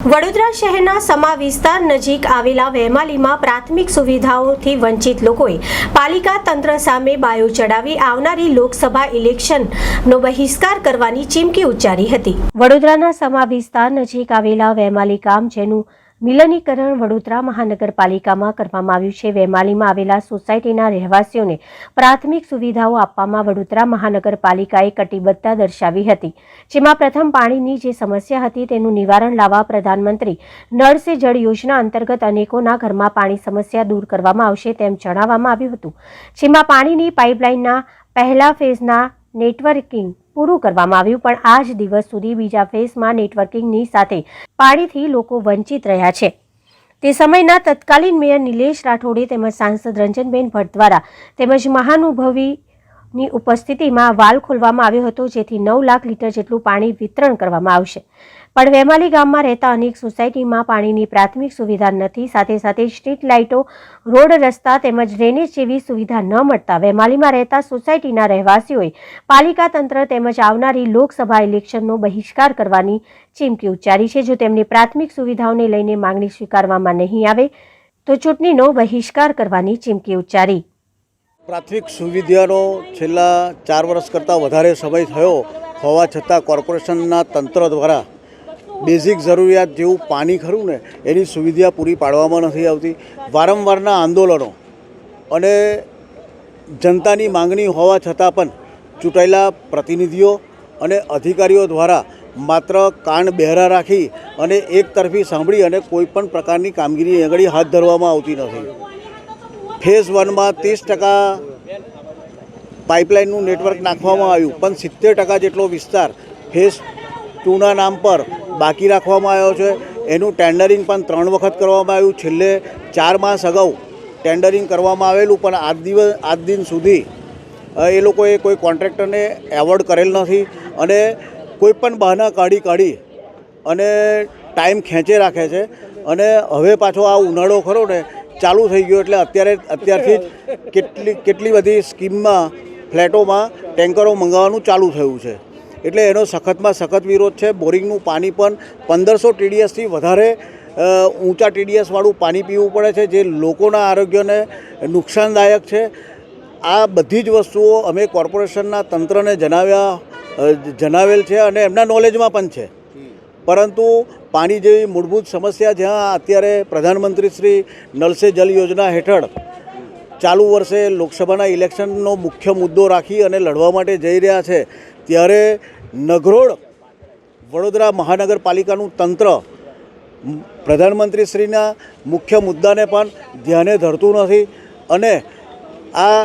વડોદરા શહેરના સમા વિસ્તાર નજીક આવેલા વેમાલીમાં પ્રાથમિક સુવિધાઓથી વંચિત લોકોએ પાલિકા તંત્ર સામે બાયો ચડાવી આવનારી લોકસભા ઇલેક્શનનો બહિષ્કાર કરવાની ચીમકી ઉચ્ચારી હતી. વડોદરાના સમા વિસ્તાર નજીક આવેલા વેમાલી ગામ જેનું મિલનીકરણ વડોદરા મહાનગરપાલિકામાં કરવામાં આવ્યું છે. વેમાલીમાં આવેલા સોસાયટીના રહેવાસીઓને પ્રાથમિક સુવિધાઓ આપવામાં વડોદરા મહાનગરપાલિકાએ કટિબદ્ધતા દર્શાવી હતી. જેમાં પ્રથમ પાણીની જે સમસ્યા હતી તેનું નિવારણ લાવવા પ્રધાનમંત્રી નળ સે જળ યોજના અંતર્ગત અનેકોના ઘરમાં પાણી સમસ્યા દૂર કરવામાં આવશે તેમ જણાવવામાં આવ્યું હતું. જેમાં પાણીની પાઇપલાઇનના પહેલા ફેઝના નેટવર્કિંગ પૂરું કરવામાં આવ્યું, પણ આજ દિવસ સુધી બીજા ફેઝમાં નેટવર્કિંગની સાથે પાણીથી લોકો વંચિત રહ્યા છે. તે સમયના તત્કાલીન મેયર નિલેશ રાઠોડે તેમજ સાંસદ રંજનબેન ભટ્ટ દ્વારા તેમજ મહાનુભવીની ઉપસ્થિતિમાં વાલ ખોલવામાં આવ્યો હતો, જેથી નવ લાખ લીટર જેટલું પાણી વિતરણ કરવામાં આવશે. પણ વેમાલી ગામમાં રહેતા અનેક સોસાયટીમાં પાણીની પ્રાથમિક સુવિધા નથી. સાથે સાથે સ્ટ્રીટ લાઇટો, રોડ રસ્તા તેમજ ડ્રેનેજ જેવી સુવિધા ન મળતા વેમાલીમાં રહેતા સોસાયટીના રહેવાસીઓએ પાલિકા તંત્ર તેમજ આવનારી લોકસભા ઇલેક્શનનો બહિષ્કાર કરવાની ચીમકી ઉચ્ચારી છે. જો તેમની પ્રાથમિક સુવિધાઓને લઈને માંગણી સ્વીકારવામાં નહીં આવે, તો ચૂંટણીનો બહિષ્કાર કરવાની ચીમકી ઉચ્ચારી. પ્રાથમિક સુવિધાનો છેલ્લા ચાર વર્ષ કરતાં વધારે સમય થયો હોવા છતાં કોર્પોરેશનના તંત્ર દ્વારા બેઝિક જરૂરિયાત જેવું પાણી ખરું ને, એની સુવિધા પૂરી પાડવામાં નથી આવતી. વારંવારના આંદોલનો અને જનતાની માંગણી હોવા છતાં પણ ચૂંટાયેલા પ્રતિનિધિઓ અને અધિકારીઓ દ્વારા માત્ર કાન બહેરા રાખી અને એક તરફી સાંભળી અને કોઈ પણ પ્રકારની કામગીરી આગળ હાથ ધરવામાં આવતી નથી. ફેઝ વનમાં ત્રીસ ટકા પાઇપલાઇનનું નેટવર્ક નાખવામાં આવ્યું, પણ સિત્તેર ટકા જેટલો વિસ્તાર ફેઝ ટુના નામ પર બાકી રાખવામાં આવ્યો છે. એનું ટેન્ડરિંગ પણ ત્રણ વખત કરવામાં આવ્યું. છેલ્લે ચાર માસ અગાઉ ટેન્ડરિંગ કરવામાં આવેલું, પણ આજ દિવસ, આજ દિન સુધી એ લોકોએ કોઈ કોન્ટ્રાક્ટરને એવોર્ડ કરેલ નથી અને કોઈ પણ બહાના કાઢી કાઢી અને ટાઈમ ખેંચે રાખે છે. અને હવે પાછો આ ઉનાળો ખરો ને ચાલુ થઈ ગયો એટલે અત્યારે અત્યારથી જ કેટલી કેટલી બધી સ્કીમમાં, ફ્લેટોમાં ટેન્કરો મંગાવવાનું ચાલુ થયું છે. એટલે એનો સખતમાં સખત વિરોધ છે. બોરિંગનું પાણી પણ પંદરસો ટીડીએસથી વધારે ઊંચા ટીડીએસવાળું પાણી પીવું પડે છે, જે લોકોના આરોગ્યને નુકસાનદાયક છે. આ બધી જ વસ્તુઓ અમે કોર્પોરેશનના તંત્રને જણાવ્યા જણાવેલ છે અને એમના નોલેજમાં પણ છે. પરંતુ પાણી જેવી મૂળભૂત સમસ્યા જ્યાં અત્યારે પ્રધાનમંત્રી શ્રી નળસે જલ યોજના હેઠળ ચાલુ વર્ષે લોકસભાના ઇલેક્શનનો મુખ્ય મુદ્દો રાખી અને લડવા માટે જઈ રહ્યા છે, ત્યારે નગરોળ વડોદરા મહાનગરપાલિકાનું તંત્ર પ્રધાનમંત્રીશ્રીના મુખ્ય મુદ્દાને પણ ધ્યાને ધરતું નથી અને આ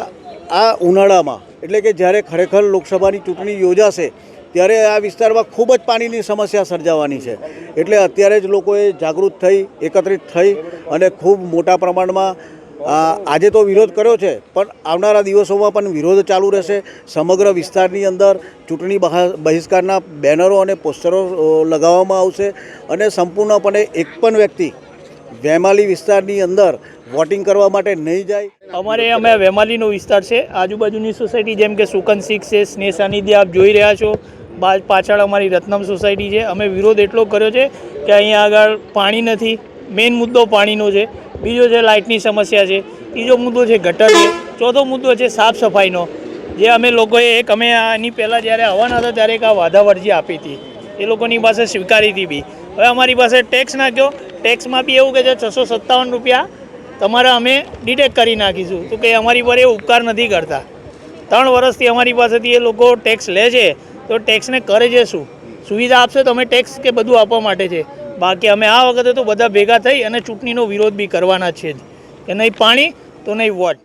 આ ઉનાળામાં, એટલે કે જ્યારે ખરેખર લોકસભાની ચૂંટણી યોજાશે ત્યારે આ વિસ્તારમાં ખૂબ જ પાણીની સમસ્યા સર્જાવાની છે. એટલે અત્યારે જ લોકોએ જાગૃત થઈ, એકત્રિત થઈ અને ખૂબ મોટા પ્રમાણમાં આજે તો વિરોધ કર્યો છે, પણ આવનારા દિવસોમાં પણ વિરોધ ચાલુ રહેશે. સમગ્ર વિસ્તારની અંદર ચૂંટણી બહા- બહિષ્કારના બેનરો અને પોસ્ટરો લગાવવામાં આવશે અને સંપૂર્ણપણે એક પણ વ્યક્તિ વેમાલી વિસ્તારની અંદર વોટિંગ કરવા માટે નહીં જાય. અમારે અમે વેમાલીનો વિસ્તાર છે. આજુબાજુની સોસાયટી જેમ કે સુકન સિક્સ છે, સ્નેહ સાનિધ્ય આપ જોઈ રહ્યા છો. પાછળ અમારી રત્નમ સોસાયટી છે. અમે વિરોધ એટલો કર્યો છે કે અહીંયા આગળ પાણી નથી. મેઇન મુદ્દો પાણીનો છે. બીજો છે લાઇટની સમસ્યા છે. ત્રીજો મુદ્દો છે ગટર ચોથો મુદ્દો છે સાફ સફાઈનો. જે અમે લોકોએ એક, અમે આની પહેલાં જ્યારે આવવાના હતા ત્યારે એક આ વાધાવરજી આપી હતી. એ લોકોની પાસે સ્વીકારી હતી બી. હવે અમારી પાસે ટેક્સ નાખ્યો. ટેક્સમાં બી એવું કે છે છસો સત્તાવન રૂપિયા તમારે અમે ડિટેક્ટ કરી નાખીશું. તો કે અમારી પર એ ઉપકાર નથી કરતા. ત્રણ વર્ષથી અમારી પાસેથી એ લોકો ટેક્સ લે છે. તો ટેક્સને કરે છે શું? સુવિધા આપશે તો અમે ટેક્સ કે બધું આપવા માટે છે. બાકી અમે આ વખતે તો બધા ભેગા થઈ અને ચૂંટણીનો વિરોધ બી કરવાના છે કે નહીં પાણી તો નહીં વોટ.